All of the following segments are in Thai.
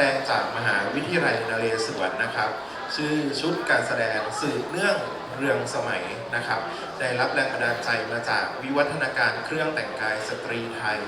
ดงจากมหาวิทยาลัยนเรศวรนะครับ ชื่อชุดการแสดงสืบเนื่องเรืองสมัยนะครับ ได้รับแรงบันดาลใจมาจากวิวัฒนาการเครื่องแต่งกายสตรีไทย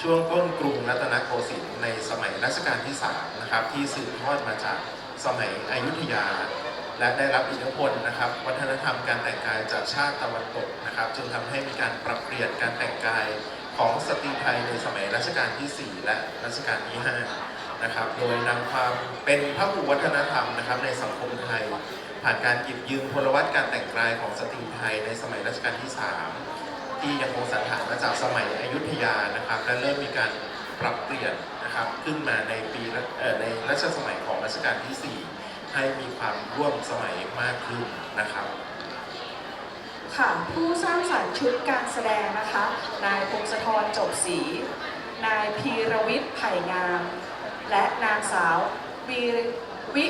ช่วงต้นกรุงรัตนโกสินทร์ในสมัยรัชกาลที่3นะครับที่สืบทอดมาจากสมัยอยุธยา และได้รับอิทธิพลนะครับ วัฒนธรรมการแต่งกายจากชาติตะวันตกนะครับจึงทำให้มีการปรับเปลี่ยนการแต่งกายของสตรีไทยในสมัยรัชกาลที่ 4 และรัชกาลที่ 5 นะครับ โดยนำความเป็นพหุวัฒนธรรมนะครับในสังคมไทย ผ่านการหยิบยืมพลวัตการแต่งกายของสตรีไทยในสมัยรัชกาลที่ 3 ที่ยังคงสันฐานมาจากสมัยอยุธยานะครับ และเริ่มมีการปรับเปลี่ยนนะครับขึ้นมาในปีในรัชสมัยของรัชกาลที่ 4 ให้มีความร่วมสมัยมากขึ้นนะครับค่ะผู้สร้างสรรค์ชุดการแสดงนะคะ นายพงศธรจบศรีนายพีรวิทย์ไผ่งาม และนางสาววีวิ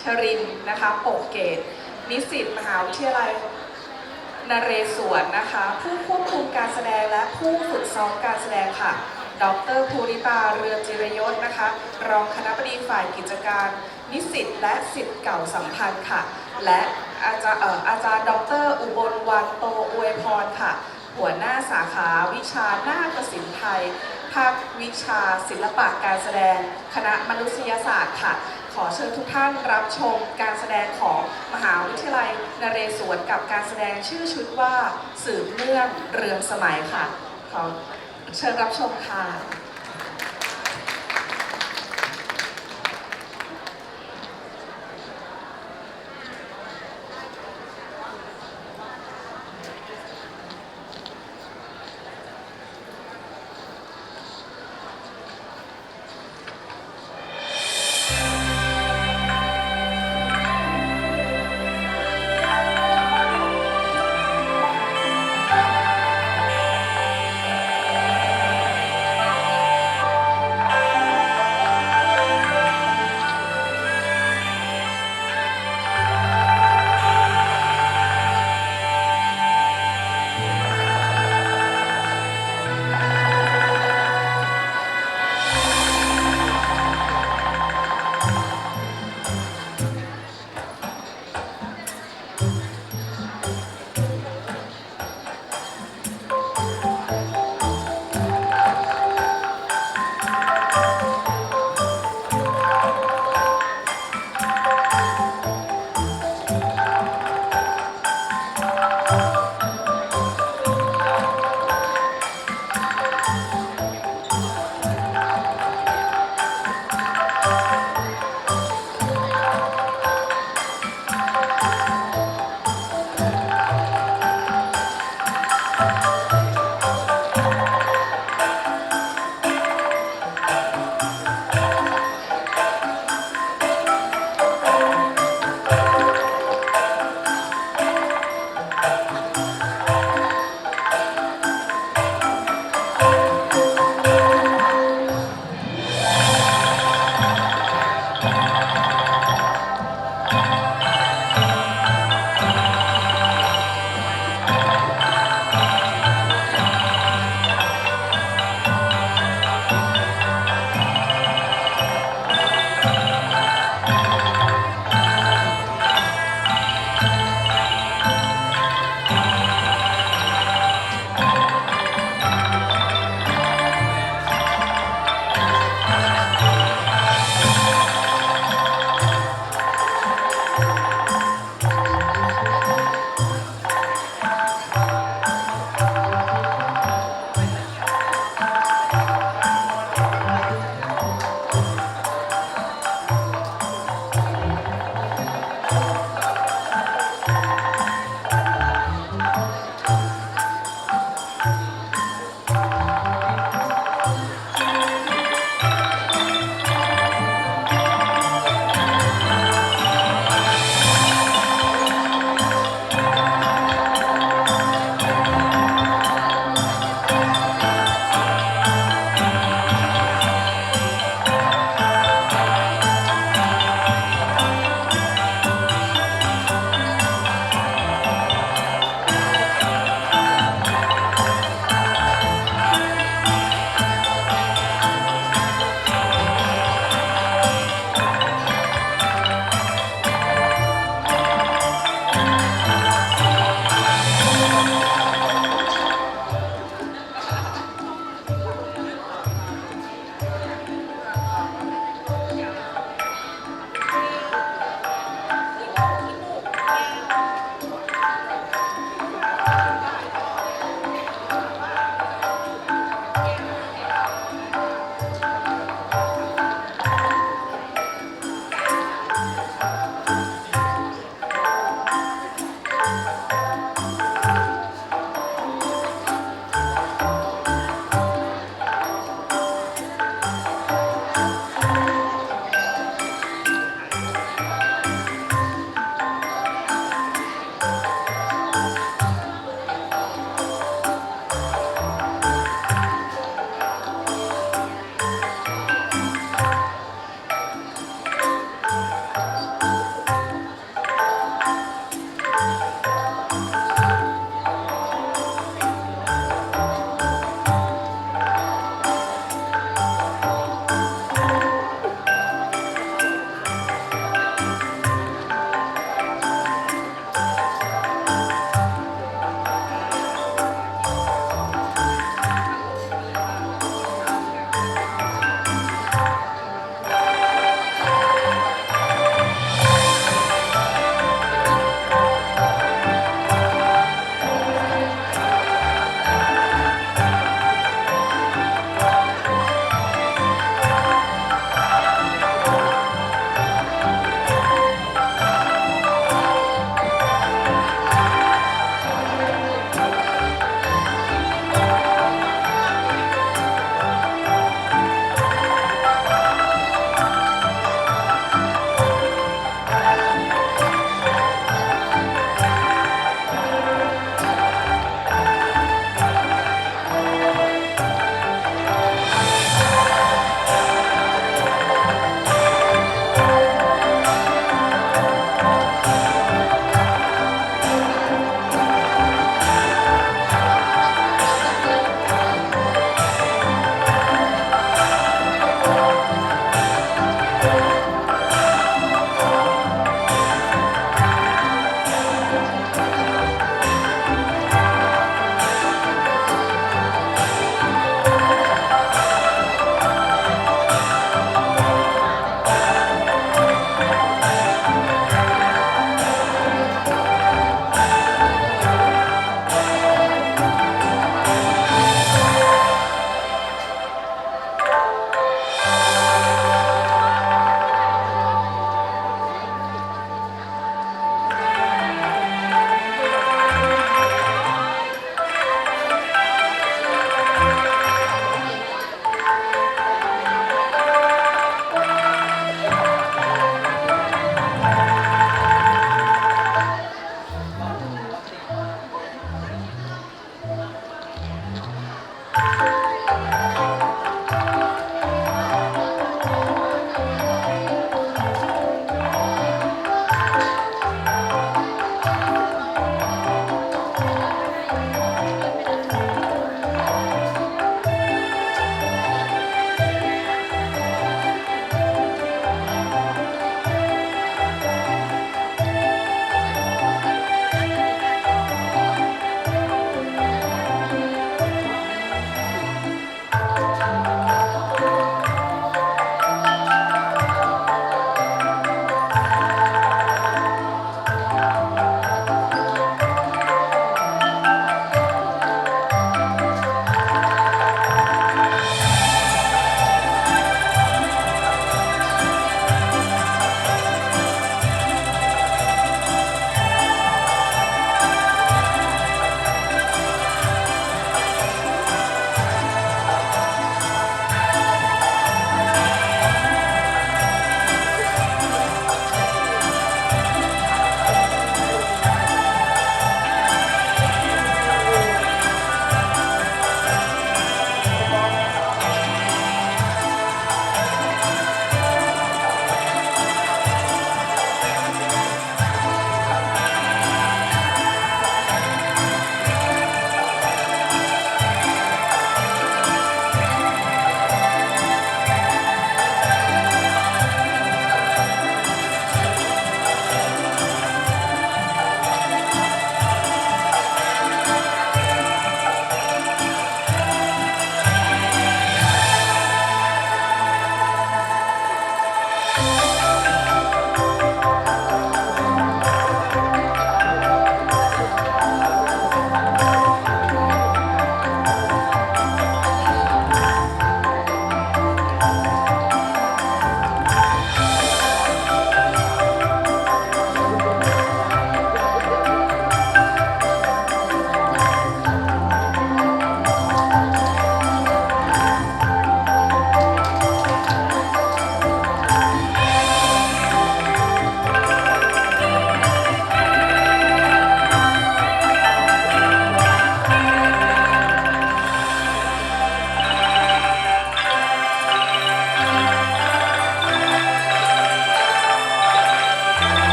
ชรินนะคะปกเกต นิสิตมหาวิทยาลัยนเรศวรนะคะ ผู้ควบคุมการแสดงและผู้ฝึกซ้อมการแสดงค่ะ ดรภูริตาเรือจิรยศนะคะ รองคณะบดีฝ่ายกิจการ นิสิตและสิทธิ์เก่าสัมพันธ์ค่ะ และอาจารย์เอ่ออาจารย์ดรอุบลวันโตอวยพรค่ะ หัวหน้าสาขาวิชานาฏศิลป์ไทย ภาควิชาศิลปะการแสดง คณะมนุษยศาสตร์ค่ะ ขอเชิญทุกท่านรับชมการแสดงของมหาวิทยาลัยนเรศวรกับการแสดงชื่อชุดว่าสืบเนื่องเรืองสมัยค่ะ ขอเชิญรับชมค่ะ